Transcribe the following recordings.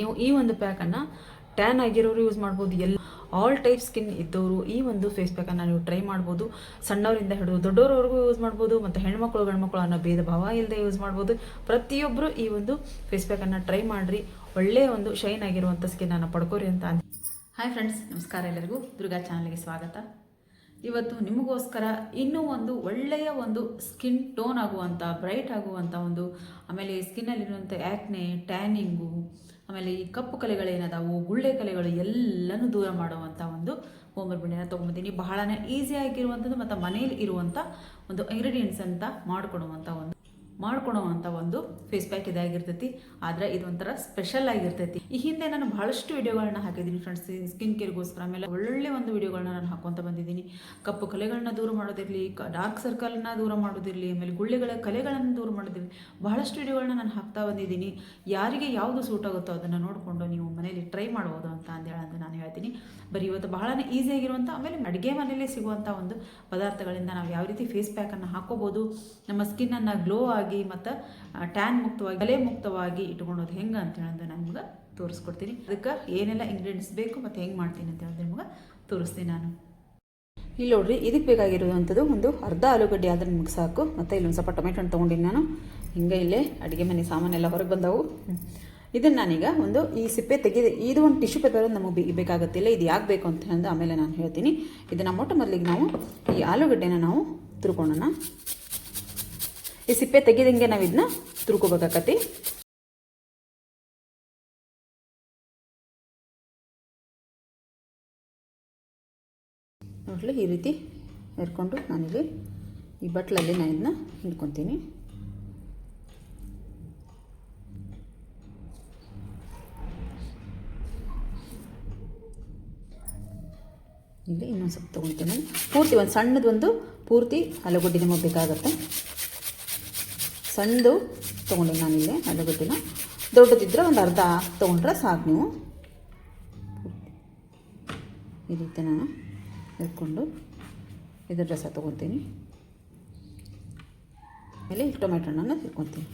ನೀವು ಈ ಒಂದು ಪ್ಯಾಕನ್ನು ಟ್ಯಾನ್ ಆಗಿರೋರು ಯೂಸ್ ಮಾಡ್ಬೋದು, ಎಲ್ಲ ಆಲ್ ಟೈಪ್ ಸ್ಕಿನ್ ಇದ್ದವರು ಈ ಒಂದು ಫೇಸ್ ಪ್ಯಾಕನ್ನು ನೀವು ಟ್ರೈ ಮಾಡ್ಬೋದು. ಸಣ್ಣವರಿಂದ ಹಿಡಿದು ದೊಡ್ಡವರವರೆಗೂ ಯೂಸ್ ಮಾಡ್ಬೋದು, ಮತ್ತು ಹೆಣ್ಮಕ್ಳು, ಗಂಡ್ಮಕ್ಳು ಅನ್ನೋ ಭೇದ ಭಾವ ಇಲ್ಲದೆ ಯೂಸ್ ಮಾಡ್ಬೋದು. ಪ್ರತಿಯೊಬ್ಬರು ಈ ಒಂದು ಫೇಸ್ ಪ್ಯಾಕನ್ನು ಟ್ರೈ ಮಾಡಿರಿ. ಒಳ್ಳೆಯ ಒಂದು ಶೈನ್ ಆಗಿರುವಂಥ ಸ್ಕಿನ್ನನ್ನು ಪಡ್ಕೋರಿ ಅಂತ ಅಂದ್ ಹಾಯ್ ಫ್ರೆಂಡ್ಸ್ ನಮಸ್ಕಾರ ಎಲ್ಲರಿಗೂ. ದುರ್ಗಾ ಚಾನಲ್ಗೆ ಸ್ವಾಗತ. ಇವತ್ತು ನಿಮಗೋಸ್ಕರ ಇನ್ನೂ ಒಂದು ಒಳ್ಳೆಯ ಒಂದು ಸ್ಕಿನ್ ಟೋನ್ ಆಗುವಂಥ ಬ್ರೈಟ್ ಆಗುವಂಥ ಒಂದು, ಆಮೇಲೆ ಸ್ಕಿನ್ನಲ್ಲಿರುವಂಥ ಆ್ಯಕ್ನೆ ಟ್ಯಾನಿಂಗು ಆಮೇಲೆ ಈ ಕಪ್ಪು ಕಲೆಗಳೇನದಾವು ಗುಳ್ಳೆ ಕಲೆಗಳು ಎಲ್ಲನೂ ದೂರ ಮಾಡುವಂಥ ಒಂದು ಹೋಮ್ ರೆಮಿಡಿನ ತೊಗೊಂಬಂದಿನಿ. ಬಹಳನೇ ಈಸಿಯಾಗಿರುವಂಥದ್ದು ಮತ್ತು ಮನೇಲಿ ಇರುವಂಥ ಒಂದು ಇಂಗ್ರೀಡಿಯೆಂಟ್ಸ್ ಅಂತ ಮಾಡಿಕೊಡುವಂಥ ಒಂದು ಮಾಡ್ಕೊಳುವಂಥ ಒಂದು ಫೇಸ್ ಪ್ಯಾಕ್ ಇದಾಗಿರ್ತೈತಿ ಆದ್ರೆ ಇದು ಒಂಥರ ಸ್ಪೆಷಲ್ ಆಗಿರ್ತೈತಿ. ಈ ಹಿಂದೆ ನಾನು ಬಹಳಷ್ಟು ವಿಡಿಯೋಗಳನ್ನ ಹಾಕಿದ್ದೀನಿ ಫ್ರೆಂಡ್ಸ್ ಸ್ಕಿನ್ ಕೇರ್ಗೋಸ್ಕರ ಆಮೇಲೆ ಒಳ್ಳೆ ಒಂದು ವಿಡಿಯೋಗಳನ್ನ ನಾನು ಹಾಕೊತ ಬಂದಿದ್ದೀನಿ. ಕಪ್ಪು ಕಲೆಗಳನ್ನ ದೂರ ಮಾಡೋದಿರಲಿ ಡಾರ್ಕ್ ಸರ್ಕಲ್ನ ದೂರ ಮಾಡೋದಿರಲಿ, ಆಮೇಲೆ ಗುಳ್ಳೆಗಳ ಕಲೆಗಳನ್ನು ದೂರ ಮಾಡೋದಿರಲಿ. ಬಹಳಷ್ಟು ವಿಡಿಯೋಗಳನ್ನ ನಾನು ಹಾಕ್ತಾ ಬಂದಿದ್ದೀನಿ. ಯಾರಿಗೆ ಯಾವುದು ಸೂಟ್ ಆಗುತ್ತೋ ಅದನ್ನು ನೋಡಿಕೊಂಡು ನೀವು ಮನೆಯಲ್ಲಿ ಟ್ರೈ ಮಾಡ್ಬೋದು ಅಂತ ಅಂದೇಳಿ ಅಂತ ನಾನು ಹೇಳ್ತೀನಿ. ಬರೀ ಇವತ್ತು ಬಹಳನೇ ಈಸಿಯಾಗಿರುವಂಥ ಆಮೇಲೆ ಅಡುಗೆ ಮನೆಯಲ್ಲೇ ಸಿಗುವಂಥ ಒಂದು ಪದಾರ್ಥಗಳಿಂದ ನಾವು ಯಾವ ರೀತಿ ಫೇಸ್ ಪ್ಯಾಕನ್ನು ಹಾಕೋಬೋದು, ನಮ್ಮ ಸ್ಕಿನ್ನನ್ನು ಗ್ಲೋ ಆಗಿ ಮತ್ತು ಟ್ಯಾನ್ ಮುಕ್ತವಾಗಿ ಕಲೆ ಮುಕ್ತವಾಗಿ ಇಟ್ಕೊಳೋದು ಹೆಂಗೆ ಅಂತ ಹೇಳೋದು ನಾನು ನಿಮ್ಗೆ ತೋರಿಸ್ಕೊಡ್ತೀನಿ. ಅದಕ್ಕೆ ಏನೆಲ್ಲ ಇಂಗ್ರೀಡಿಯೆಂಟ್ಸ್ ಬೇಕು ಮತ್ತು ಹೆಂಗೆ ಮಾಡ್ತೀನಿ ಅಂತ ಹೇಳೋದು ನಿಮ್ಗೆ ತೋರಿಸ್ತೀನಿ ನಾನು. ಇಲ್ಲಿ ನೋಡ್ರಿ ಇದಕ್ಕೆ ಬೇಕಾಗಿರುವಂಥದ್ದು ಒಂದು ಅರ್ಧ ಆಲೂಗಡ್ಡೆ ಆದರೆ ನಿಮ್ಗೆ ಸಾಕು. ಮತ್ತು ಇಲ್ಲೊಂದು ಸ್ವಲ್ಪ ಟೊಮೆಟೊ ಹಣ್ಣು ತೊಗೊಂಡಿನಿ ನಾನು. ಹಿಂಗೆ ಇಲ್ಲೇ ಅಡುಗೆ ಮನೆ ಸಾಮಾನೆಲ್ಲ ಹೊರಗೆ ಬಂದವು. ಇದನ್ನು ನಾನೀಗ ಒಂದು ಈ ಸಿಪ್ಪೆ ತೆಗೆದು, ಇದು ಒಂದು ಟಿಶ್ಯೂ ಪೇಪರ್ ನಮಗೆ ಬೇಕಾಗುತ್ತಿಲ್ಲ ಇದು ಯಾಕೆ ಬೇಕು ಅಂತ ಹೇಳಿದ್ರೆ ಆಮೇಲೆ ನಾನು ಹೇಳ್ತೀನಿ. ಇದನ್ನು ಮೊಟ್ಟ ಮೊದಲಿಗೆ ನಾವು ಈ ಆಲೂಗಡ್ಡೆನ ನಾವು ತುರ್ಕೊಳ್ಳೋಣ ಈ ಸಿಪ್ಪೆ ತೆಗೆದಂಗೆ ನಾವು ಇದನ್ನ ತುರ್ಕೋಬೇಕಾಕತಿ ನೋಡಲಿ ಈ ರೀತಿ ಎರ್ಕೊಂಡು ನಾನಿಲ್ಲಿ ಈ ಬಟ್ಲಲ್ಲಿ ನಾನು ಇದನ್ನ ಹಿಡ್ಕೊತೀನಿ. ಇಲ್ಲಿ ಇನ್ನೊಂದು ಸ್ವಲ್ಪ ತೊಗೊಳ್ತೀನಿ. ಪೂರ್ತಿ ಒಂದು ಸಣ್ಣದೊಂದು ಪೂರ್ತಿ ಆಲೂಗಡ್ಡೆ ನಮಗೆ ಬೇಕಾಗುತ್ತೆ. ಸಣ್ಣದು ತೊಗೊಂಡೆ ನಾನಿಲ್ಲಿ ಗೊತ್ತಿಲ್ಲ. ದೊಡ್ಡದಿದ್ದರೆ ಒಂದು ಅರ್ಧ ತೊಗೊಂಡ್ರೆ ಸಾಕು ನೀವು. ಈ ರೀತಿ ನಾನು ಇಟ್ಕೊಂಡು ಇದ್ರ ರಸ ತೊಗೊತೀನಿ ಆಮೇಲೆ ಟೊಮೆಟೊ ಹಣ್ಣನ್ನು ಇಟ್ಕೊತೀನಿ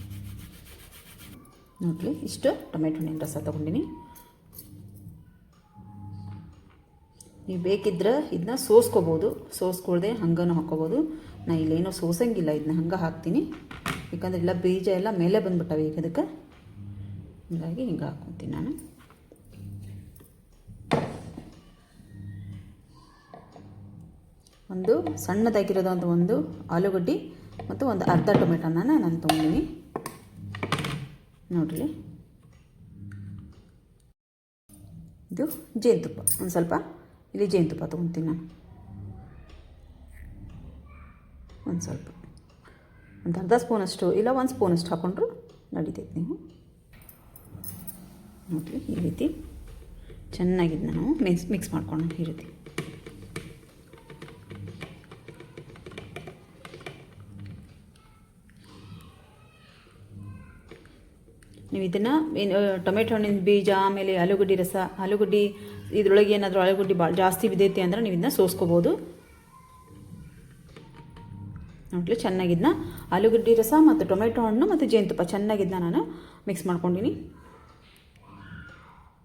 ನೋಡಲಿ, ಇಷ್ಟು ಟೊಮೆಟೊ ಹಣ್ಣಿನ ರಸ ತೊಗೊಂಡಿನಿ. ನೀವು ಬೇಕಿದ್ರೆ ಇದನ್ನ ಸೋಸ್ಕೋಬೋದು. ಸೋಸ್ಕೊಳ್ದೆ ಹಂಗನೂ ಹಾಕ್ಕೋಬೋದು. ನಾ ಇಲ್ಲೇನೋ ಸೋಸಂಗಿಲ್ಲ ಇದನ್ನ ಹಂಗೆ ಹಾಕ್ತೀನಿ. ಯಾಕಂದರೆ ಎಲ್ಲ ಬೀಜ ಎಲ್ಲ ಮೇಲೆ ಬಂದ್ಬಿಟ್ಟವೆ ಈಗ ಅದಕ್ಕೆ. ಹೀಗಾಗಿ ಹಿಂಗೆ ಹಾಕ್ಕೊತೀನಿ ನಾನು. ಒಂದು ಸಣ್ಣದಾಗಿರೋದಂಥ ಒಂದು ಆಲೂಗಡ್ಡೆ ಮತ್ತು ಒಂದು ಅರ್ಧ ಟೊಮೆಟೊನ ನಾನು ತೊಗೊಂಡಿನಿ. ನೋಡಿರಿ. ಇದು ಜೇನುತುಪ್ಪ. ಒಂದು ಸ್ವಲ್ಪ ಇಲ್ಲಿ ಜೇನುತುಪ್ಪ ತೊಗೊತೀನಿ ನಾನು. ಒಂದು ಸ್ವಲ್ಪ. ಒಂದು ಅರ್ಧ ಸ್ಪೂನಷ್ಟು ಇಲ್ಲ ಒಂದು ಸ್ಪೂನಷ್ಟು ಹಾಕ್ಕೊಂಡ್ರು ನಡೀತೈತೆ ನೀವು. ನೋಡಿರಿ, ಈ ರೀತಿ ಚೆನ್ನಾಗಿದ್ದು ನಾವು ಮಿಕ್ಸ್ ಮಿಕ್ಸ್ ಮಾಡ್ಕೊಂಡು ಈ ರೀತಿ. ನೀವು ಇದನ್ನು ಏನು ಟೊಮೆಟೊ ಹಣ್ಣಿನ ಬೀಜ, ಆಮೇಲೆ ಆಲೂಗಡ್ಡೆ ರಸ, ಆಲೂಗಡ್ಡೆ ಇದ್ರೊಳಗೆ ಏನಾದರೂ ಆಲೂಗಡ್ಡೆ ಭಾಳ ಜಾಸ್ತಿ ಬಿದ್ದೈತಿ ಅಂದರೆ ನೀವು ಇದನ್ನ ಸೋಸ್ಕೋಬೋದು. ನೋಡಲಿ ಚೆನ್ನಾಗಿದ್ನ. ಆಲೂಗಡ್ಡೆ ರಸ ಮತ್ತು ಟೊಮೆಟೊ ಹಣ್ಣು ಮತ್ತು ಜೇನುತುಪ್ಪ, ಚೆನ್ನಾಗಿದ್ನ ನಾನು. ಮಿಕ್ಸ್ ಮಾಡ್ಕೊಂಡಿನಿ.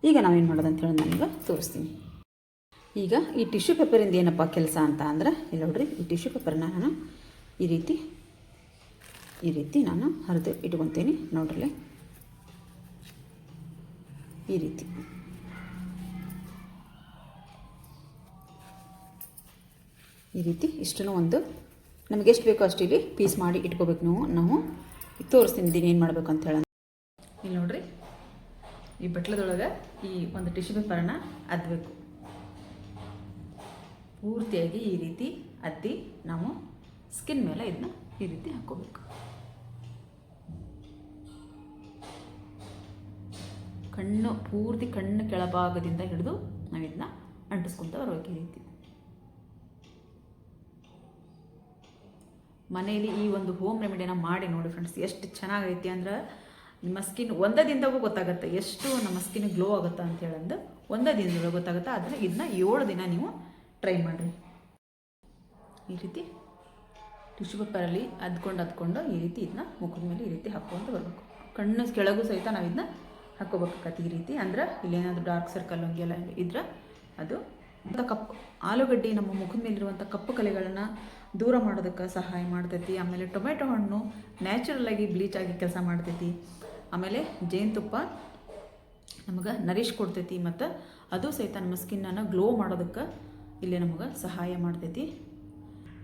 ಈಗ ನಾವೇನು ಮಾಡೋದು ಅಂತ ಹೇಳಿ ನಾನೀಗ ತೋರಿಸ್ತೀನಿ. ಈಗ ಈ ಟಿಶ್ಯೂ ಪೇಪರಿಂದ ಏನಪ್ಪ ಕೆಲಸ ಅಂತ ಅಂದರೆ, ಇಲ್ಲಿ ನೋಡ್ರಿ, ಈ ಟಿಶ್ಯೂ ಪೇಪರ್ನ ನಾನು ಈ ರೀತಿ ಈ ರೀತಿ ನಾನು ಹರಿದು ಇಟ್ಕೊತೀನಿ. ನೋಡ್ರಿ ಈ ರೀತಿ. ಈ ರೀತಿ ಇಷ್ಟನ್ನು ಒಂದು ನಮಗೆ ಎಷ್ಟು ಬೇಕೋ ಅಷ್ಟು ಇಲ್ಲಿ ಪೀಸ್ ಮಾಡಿ ಇಟ್ಕೋಬೇಕು ನಾವು. ನಾವು ತೋರಿಸ್ತೀನಿ ದಿನ ಏನು ಮಾಡಬೇಕು ಅಂತ ಹೇಳಿ ಇಲ್ಲಿ ನೋಡ್ರಿ, ಈ ಬಟ್ಲದೊಳಗೆ ಈ ಒಂದು ಟಿಶ್ಯೂ ಪೇಪರನ್ನ ಅದ್ದಬೇಕು ಪೂರ್ತಿಯಾಗಿ ಈ ರೀತಿ ಅದ್ದಿ ನಾವು ಸ್ಕಿನ್ ಮೇಲೆ ಇದನ್ನ ಈ ರೀತಿ ಹಾಕೋಬೇಕು. ಕಣ್ಣು ಪೂರ್ತಿ ಕಣ್ಣು ಕೆಳಭಾಗದಿಂದ ಹಿಡಿದು ನಾವು ಇದನ್ನ ಅಂಟಿಸ್ಕೊಂತ ಬರಬೇಕು ಈ ರೀತಿ. ಮನೆಯಲ್ಲಿ ಈ ಒಂದು ಹೋಮ್ ರೆಮಿಡಿನ ಮಾಡಿ ನೋಡಿ ಫ್ರೆಂಡ್ಸ್ ಎಷ್ಟು ಚೆನ್ನಾಗೈತಿ ಅಂದ್ರೆ ನಿಮ್ಮ ಸ್ಕಿನ್ ಒಂದೇ ದಿನದಾಗೂ ಗೊತ್ತಾಗುತ್ತೆ, ಎಷ್ಟು ನಮ್ಮ ಸ್ಕಿನ್ ಗ್ಲೋ ಆಗುತ್ತೆ ಅಂತ ಹೇಳಂದು ಒಂದೇ ದಿನದೊಳಗೆ ಗೊತ್ತಾಗುತ್ತೆ ಆದರೆ ಇದನ್ನ ಏಳು ದಿನ ನೀವು ಟ್ರೈ ಮಾಡಿರಿ. ಈ ರೀತಿ ಟಿಶ್ಯೂ ಪೇಪರಲ್ಲಿ ಅದ್ಕೊಂಡು ಅದ್ಕೊಂಡು ಈ ರೀತಿ ಇದನ್ನ ಮುಖದ ಮೇಲೆ ಈ ರೀತಿ ಹಾಕ್ಕೊಂಡು ಬರಬೇಕು. ಕಣ್ಣು ಕೆಳಗೂ ಸಹಿತ ನಾವು ಇದನ್ನ ಹಾಕೋಬೇಕಾಗತ್ತೆ ಈ ರೀತಿ, ಅಂದ್ರೆ ಇಲ್ಲೇನಾದರೂ ಡಾರ್ಕ್ ಸರ್ಕಲ್ ಹಂಗೆಲ್ಲ ಇದ್ರೆ ಅದು ಕಪ್ಪು ಆಲೂಗಡ್ಡೆ ನಮ್ಮ ಮುಖದ ಮೇಲಿರುವಂಥ ಕಪ್ಪು ಕಲೆಗಳನ್ನು ದೂರ ಮಾಡೋದಕ್ಕೆ ಸಹಾಯ ಮಾಡ್ತೈತಿ. ಆಮೇಲೆ ಟೊಮೆಟೊ ಹಣ್ಣು ನ್ಯಾಚುರಲ್ ಆಗಿ ಬ್ಲೀಚ್ ಆಗಿ ಕೆಲಸ ಮಾಡ್ತೈತಿ. ಆಮೇಲೆ ಜೇನುತುಪ್ಪ ನಮಗೆ ನರಿಶ್ ಕೊಡ್ತೈತಿ ಮತ್ತು ಅದು ಸಹಿತ ನಮ್ಮ ಸ್ಕಿನ್ನನ್ನು ಗ್ಲೋ ಮಾಡೋದಕ್ಕೆ ಇಲ್ಲಿ ನಮಗೆ ಸಹಾಯ ಮಾಡ್ತೈತಿ.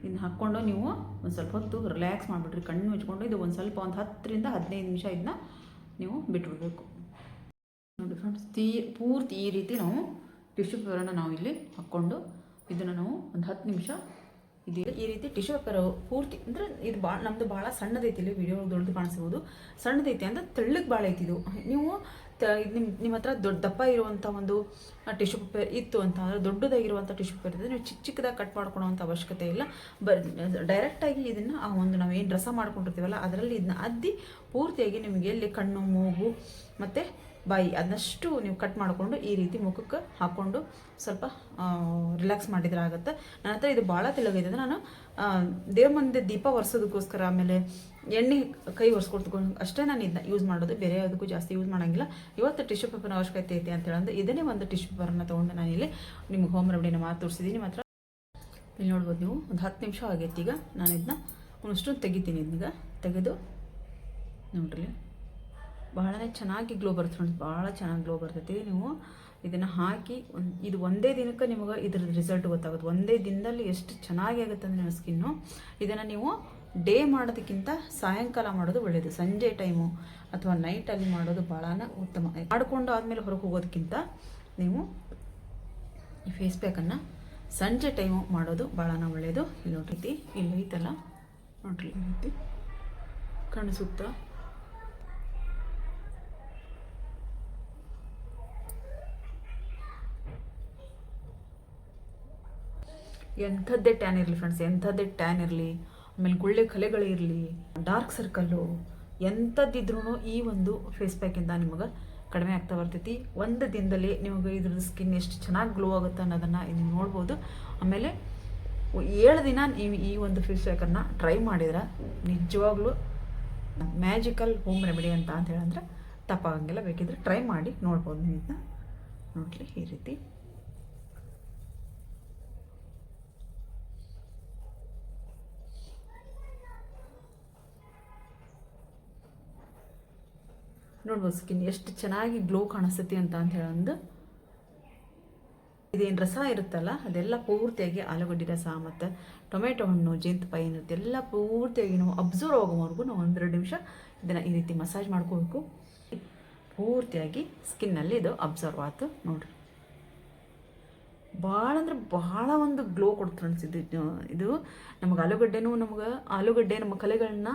ಇದನ್ನ ಹಾಕ್ಕೊಂಡು ನೀವು ಒಂದು ಸ್ವಲ್ಪ ಹೊತ್ತು ರಿಲ್ಯಾಕ್ಸ್ ಮಾಡಿಬಿಟ್ರಿ ಕಣ್ಣು ಮುಚ್ಕೊಂಡು ಇದು ಒಂದು ಸ್ವಲ್ಪ ಒಂದು ಹತ್ತರಿಂದ ಹದಿನೈದು ನಿಮಿಷ ಇದನ್ನ ನೀವು ಬಿಟ್ಬಿಡಬೇಕು. ನೋಡಿ ಫ್ರೆಂಡ್ಸ್ ತೀ ಪೂರ್ತಿ ಈ ರೀತಿ ನಾವು ಟಿಶ್ಯೂ ಪೇಪರನ್ನು ನಾವು ಇಲ್ಲಿ ಹಾಕ್ಕೊಂಡು ಇದನ್ನು ನಾವು ಒಂದು ಹತ್ತು ನಿಮಿಷ ಇದು. ಈ ರೀತಿ ಟಿಶ್ಯೂ ಪೇಪರ್ ಪೂರ್ತಿ, ಅಂದ್ರೆ ಇದು ಭಾಳ ನಮ್ದು ಭಾಳ ಸಣ್ಣದೈತಿ ಇಲ್ಲಿ ವಿಡಿಯೋ ದೊಡ್ಡದು ಕಾಣಿಸ್ಬೋದು. ಸಣ್ಣದೈತಿ ಅಂದ್ರೆ ತೆಳ್ಳಗೆ ಭಾಳ ಐತಿ ಇದು. ನೀವು ನಿಮ್ಮ ಹತ್ರ ದೊಡ್ಡ ದಪ್ಪ ಇರುವಂಥ ಒಂದು ಟಿಶ್ಯೂ ಪೇಪರ್ ಇತ್ತು ಅಂತ, ಅಂದರೆ ದೊಡ್ಡದಾಗಿರುವಂಥ ಟಿಶ್ಯೂ ಪೇಪರ್ ಇದ್ದರೆ ನೀವು ಚಿಕ್ಕ ಚಿಕ್ಕದಾಗಿ ಕಟ್ ಮಾಡ್ಕೊಳೋವಂಥ ಅವಶ್ಯಕತೆ ಇಲ್ಲ. ಬರ್ ಡೈರೆಕ್ಟಾಗಿ ಇದನ್ನು ಆ ಒಂದು ನಾವು ಏನು ರಸ ಮಾಡ್ಕೊಂಡಿರ್ತೀವಲ್ಲ, ಅದರಲ್ಲಿ ಇದನ್ನ ಅದ್ದಿ ಪೂರ್ತಿಯಾಗಿ ನಿಮಗೆ ಇಲ್ಲಿ ಕಣ್ಣು, ಮೂಗು ಮತ್ತು ಬಾಯಿ ಅದನ್ನಷ್ಟು ನೀವು ಕಟ್ ಮಾಡಿಕೊಂಡು ಈ ರೀತಿ ಮುಖಕ್ಕೆ ಹಾಕ್ಕೊಂಡು ಸ್ವಲ್ಪ ರಿಲ್ಯಾಕ್ಸ್ ಮಾಡಿದ್ರೆ ಆಗುತ್ತೆ. ನನ್ನ ಹತ್ರ ಇದು ಭಾಳ ತೆಳಗಿದೆ ನಾನು ಆ, ದೇವ್ರ ಮುಂದೆ ದೀಪ ಒರೆಸೋದಕ್ಕೋಸ್ಕರ ಆಮೇಲೆ ಎಣ್ಣೆ ಕೈ ಒರೆಸ್ಕೊಡ್ಕೊಂಡು ಅಷ್ಟೇ ನಾನು ಇದನ್ನ ಯೂಸ್ ಮಾಡೋದು. ಬೇರೆ ಯಾವುದಕ್ಕೂ ಜಾಸ್ತಿ ಯೂಸ್ ಮಾಡೋಂಗಿಲ್ಲ. ಇವತ್ತು ಟಿಶ್ಯೂ ಪೇಪರ್ನ ಅವಶ್ಯಕತೆ ಐತೆ ಅಂತ ಇದನ್ನೇ ಒಂದು ಟಿಶ್ಯೂ ಪೇಪರ್ನ ತೊಗೊಂಡು ನಾನಿಲ್ಲಿ ನಿಮ್ಗೆ ಹೋಮ್ ರೆಮಿಡಿನ ಮಾತು ತೋರಿಸಿದ್ದೀನಿ. ಮಾತ್ರ ಇಲ್ಲಿ ನೋಡ್ಬೋದು ನೀವು. ಒಂದು ಹತ್ತು ನಿಮಿಷ ಆಗೈತೆ ಈಗ. ನಾನು ಇದನ್ನ ಒಂದಷ್ಟು ತೆಗಿತೀನಿ ಈಗ. ತೆಗೆದು ನೋಡ್ರಿ. ಬಹಳನೇ ಚೆನ್ನಾಗಿ ಗ್ಲೋ ಬರುತ್ತೆ ಫ್ರೆಂಡ್ಸ್ ಭಾಳ ಚೆನ್ನಾಗಿ ಗ್ಲೋ ಬರ್ತೈತಿ. ನೀವು ಇದನ್ನು ಹಾಕಿ ಒಂದು, ಇದು ಒಂದೇ ದಿನಕ್ಕೆ ನಿಮಗೆ ಇದ್ರ ರಿಸಲ್ಟ್ ಗೊತ್ತಾಗುತ್ತೆ. ಒಂದೇ ದಿನದಲ್ಲಿ ಎಷ್ಟು ಚೆನ್ನಾಗಿ ಆಗುತ್ತೆ ಅಂದರೆ ನಿಮ್ಮ ಸ್ಕಿನ್ನು ಇದನ್ನು ನೀವು ಡೇ ಮಾಡೋದಕ್ಕಿಂತ ಸಾಯಂಕಾಲ ಮಾಡೋದು ಒಳ್ಳೆಯದು ಸಂಜೆ ಟೈಮು ಅಥವಾ ನೈಟಲ್ಲಿ ಮಾಡೋದು ಭಾಳ ಉತ್ತಮ. ಮಾಡಿಕೊಂಡು ಆದಮೇಲೆ ಹೊರಗೆ ಹೋಗೋದಕ್ಕಿಂತ ನೀವು ಈ ಫೇಸ್ ಪ್ಯಾಕನ್ನು ಸಂಜೆ ಟೈಮು ಮಾಡೋದು ಭಾಳ ಒಳ್ಳೆಯದು ಇಲ್ಲಿ ನೋಡ್ರಿ ಇಲ್ಲಿ ಐತಲ್ಲ ನೋಡ್ರಿ ಕಾಣಿಸುತ್ತಾ ಎಂಥದ್ದೇ ಟ್ಯಾನ್ ಇರಲಿ ಫ್ರೆಂಡ್ಸ್ ಎಂಥದ್ದೇ ಟ್ಯಾನ್ ಇರಲಿ, ಆಮೇಲೆ ಗುಳ್ಳೆ ಕಲೆಗಳಿರಲಿ ಡಾರ್ಕ್ ಸರ್ಕಲ್ಲು ಎಂಥದ್ದಿದ್ರೂ ಈ ಒಂದು ಫೇಸ್ ಪ್ಯಾಕಿಂದ ನಿಮಗೆ ಕಡಿಮೆ ಆಗ್ತಾ ಬರ್ತೈತಿ. ಒಂದು ದಿನದಲ್ಲಿ ನಿಮಗೆ ಇದ್ರದ್ದು ಸ್ಕಿನ್ ಎಷ್ಟು ಚೆನ್ನಾಗಿ ಗ್ಲೋ ಆಗುತ್ತೆ ಅನ್ನೋದನ್ನು ಇಲ್ಲಿ ನೋಡ್ಬೋದು. ಆಮೇಲೆ ಏಳು ದಿನ ನೀವು ಈ ಒಂದು ಫೇಸ್ ಪ್ಯಾಕನ್ನು ಟ್ರೈ ಮಾಡಿದ್ರೆ ನಿಜವಾಗ್ಲೂ ಮ್ಯಾಜಿಕಲ್ ಹೋಮ್ ರೆಮಿಡಿ ಅಂತ ಅಂತ ಹೇಳಂದ್ರೆ ತಪ್ಪಾಗಂಗಿಲ್ಲ. ಬೇಕಿದ್ರೆ ಟ್ರೈ ಮಾಡಿ ನೋಡ್ಬೋದು ನೀವು ಇದನ್ನ ನೋಡಲಿ ಈ ರೀತಿ. ನೋಡ್ಬೋದು ಸ್ಕಿನ್ ಎಷ್ಟು ಚೆನ್ನಾಗಿ ಗ್ಲೋ ಕಾಣಿಸ್ತೈತಿ ಅಂತ ಅಂತ ಹೇಳಂದು. ಇದೇನು ರಸ ಇರುತ್ತಲ್ಲ, ಅದೆಲ್ಲ ಪೂರ್ತಿಯಾಗಿ ಆಲೂಗಡ್ಡೆ ರಸ ಮತ್ತು ಟೊಮೆಟೊ ಹಣ್ಣು, ಜೇನುತುಪ್ಪ, ಏನಿರುತ್ತೆ, ಎಲ್ಲ ಪೂರ್ತಿಯಾಗಿ ನಾವು ಅಬ್ಸರ್ವ್ ಆಗೋವರೆಗೂ ನಾವು ಒಂದೆರಡು ನಿಮಿಷ ಇದನ್ನು ಈ ರೀತಿ ಮಸಾಜ್ ಮಾಡ್ಕೋಬೇಕು ಪೂರ್ತಿಯಾಗಿ ಸ್ಕಿನ್ನಲ್ಲಿ ಇದು ಅಬ್ಸರ್ವ್ ಆಯ್ತು ನೋಡ್ರಿ. ಭಾಳ ಅಂದ್ರೆ ಭಾಳ ಒಂದು ಗ್ಲೋ ಕೊಡ್ತು ಫ್ರೆಂಡ್ಸ್ ಇದು ನಮಗೆ ಆಲೂಗಡ್ಡೆನೂ ನಮ್ಗೆ, ಆಲೂಗಡ್ಡೆ ನಮ್ಮ ಕಲೆಗಳನ್ನ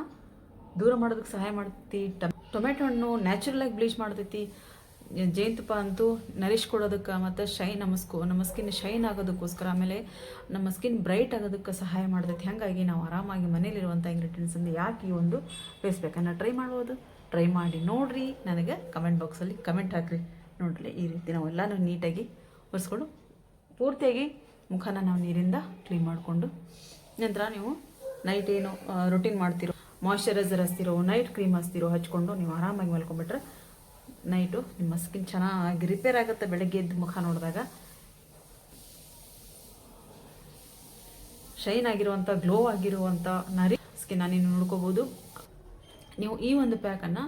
ದೂರ ಮಾಡೋದಕ್ಕೆ ಸಹಾಯ ಮಾಡ್ತಿ ಟಮ್ ಟೊಮೆಟೊ ಹಣ್ಣು ನ್ಯಾಚುರಲ್ ಆಗಿ ಬ್ಲೀಚ್ ಮಾಡ್ತೈತಿ. ಜೇನುತುಪ್ಪ ಅಂತೂ ನರಿಶ್ ಕೊಡೋದಕ್ಕೆ ಮತ್ತು ಶೈನ್ ನಮ್ಮ ನಮ್ಮ ಸ್ಕಿನ್ ಶೈನ್ ಆಗೋದಕ್ಕೋಸ್ಕರ ಆಮೇಲೆ ನಮ್ಮ ಸ್ಕಿನ್ ಬ್ರೈಟ್ ಆಗೋದಕ್ಕೆ ಸಹಾಯ ಮಾಡ್ತೈತಿ. ಹಾಗಾಗಿ ನಾವು ಆರಾಮಾಗಿ ಮನೇಲಿರುವಂಥ ಇಂಗ್ರೀಡಿಯೆಂಟ್ಸನ್ನು ಯಾಕೆ ಈ ಒಂದು ಪ್ಯಾಕನ್ನು ಟ್ರೈ ಮಾಡ್ಬೋದು. ಟ್ರೈ ಮಾಡಿ ನೋಡಿರಿ, ನನಗೆ ಕಮೆಂಟ್ ಬಾಕ್ಸಲ್ಲಿ ಕಮೆಂಟ್ ಹಾಕಿರಿ. ನೋಡ್ರಿ, ಈ ರೀತಿ ನಾವು ಎಲ್ಲನೂ ನೀಟಾಗಿ ಒರೆಸ್ಕೊಂಡು ಪೂರ್ತಿಯಾಗಿ ಮುಖನ ನಾವು ನೀರಿಂದ ಕ್ಲೀನ್ ಮಾಡಿಕೊಂಡು ನಂತರ ನೀವು ನೈಟ್ ಏನು ರೊಟೀನ್ ಮಾಡ್ತಿರೋ ಮಾಯ್ಶ್ಚರೈಸರ್ ಹಚ್ತಿರೋ ನೈಟ್ ಕ್ರೀಮ್ ಹಸ್ತಿರೋ ಹಚ್ಕೊಂಡು ನೀವು ಆರಾಮಾಗಿ ಮಲ್ಕೊಂಡ್ಬಿಟ್ರೆ ನೈಟು ನಿಮ್ಮ ಸ್ಕಿನ್ ಚೆನ್ನಾಗಿ ರಿಪೇರ್ ಆಗುತ್ತೆ ಬೆಳಗ್ಗೆ ಎದ್ದು ಮುಖ ನೋಡಿದಾಗ. ಶೈನ್ ಆಗಿರುವಂಥ ಗ್ಲೋ ಆಗಿರುವಂಥ ನರಿ ಸ್ಕಿನ್ನ ನೀವು ನೋಡ್ಕೋಬೋದು. ನೀವು ಈ ಒಂದು ಪ್ಯಾಕನ್ನು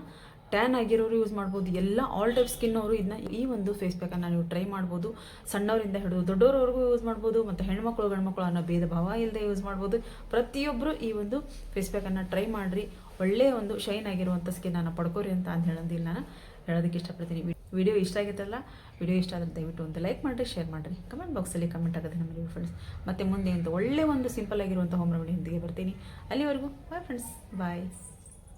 ಟ್ಯಾನ್ ಆಗಿರೋರು ಯೂಸ್ ಮಾಡ್ಬೋದು. ಎಲ್ಲ ಆಲ್ ಟೈಪ್ ಸ್ಕಿನ್ ಅವರು ಇದನ್ನ ಈ ಒಂದು ಫೇಸ್ ಪ್ಯಾಕನ್ನು ನೀವು ಟ್ರೈ ಮಾಡ್ಬೋದು. ಸಣ್ಣವರಿಂದ ಹಿಡಿದು ದೊಡ್ಡವರವರೆಗೂ ಯೂಸ್ ಮಾಡ್ಬೋದು. ಮತ್ತು ಹೆಣ್ಮಕ್ಳು, ಗಂಡ್ಮಕ್ಳು ಅನ್ನೋ ಭೇದ ಭಾವ ಇಲ್ಲದೆ ಯೂಸ್ ಮಾಡ್ಬೋದು. ಪ್ರತಿಯೊಬ್ಬರು ಈ ಒಂದು ಫೇಸ್ ಪ್ಯಾಕನ್ನು ಟ್ರೈ ಮಾಡಿರಿ. ಒಳ್ಳೆಯ ಒಂದು ಶೈನ್ ಆಗಿರುವಂಥ ಸ್ಕಿನ್ನನ್ನು ಪಡ್ಕೋರಿ ಅಂತ ಅಂತ ಹೇಳೋದಿಲ್ಲ ನಾನು. ಹೇಳೋದಕ್ಕೆ ಇಷ್ಟಪಡ್ತೀನಿ. ವಿಡಿಯೋ ಇಷ್ಟ ಆಗಿತ್ತಲ್ಲ ವಿಡಿಯೋ ಇಷ್ಟ ಆದರೆ ದಯವಿಟ್ಟು ಒಂದು ಲೈಕ್ ಮಾಡಿರಿ ಶೇರ್ ಮಾಡಿರಿ. ಕಮೆಂಟ್ ಬಾಕ್ಸಲ್ಲಿ ಕಮೆಂಟ್ ಆಗುತ್ತೆ ನಮ್ಮ ಫ್ರೆಂಡ್ಸ್ ಮತ್ತು ಮುಂದೆ ಒಂದು ಒಳ್ಳೆ ಒಂದು ಸಿಂಪಲ್ ಆಗಿರುವಂಥ ಹೋಮ್ ರೆಮಿಡಿಯೊಂದಿಗೆ ಬರ್ತೀನಿ. ಅಲ್ಲಿವರೆಗೂ ಬಾಯ್ ಫ್ರೆಂಡ್ಸ್ ಬಾಯ್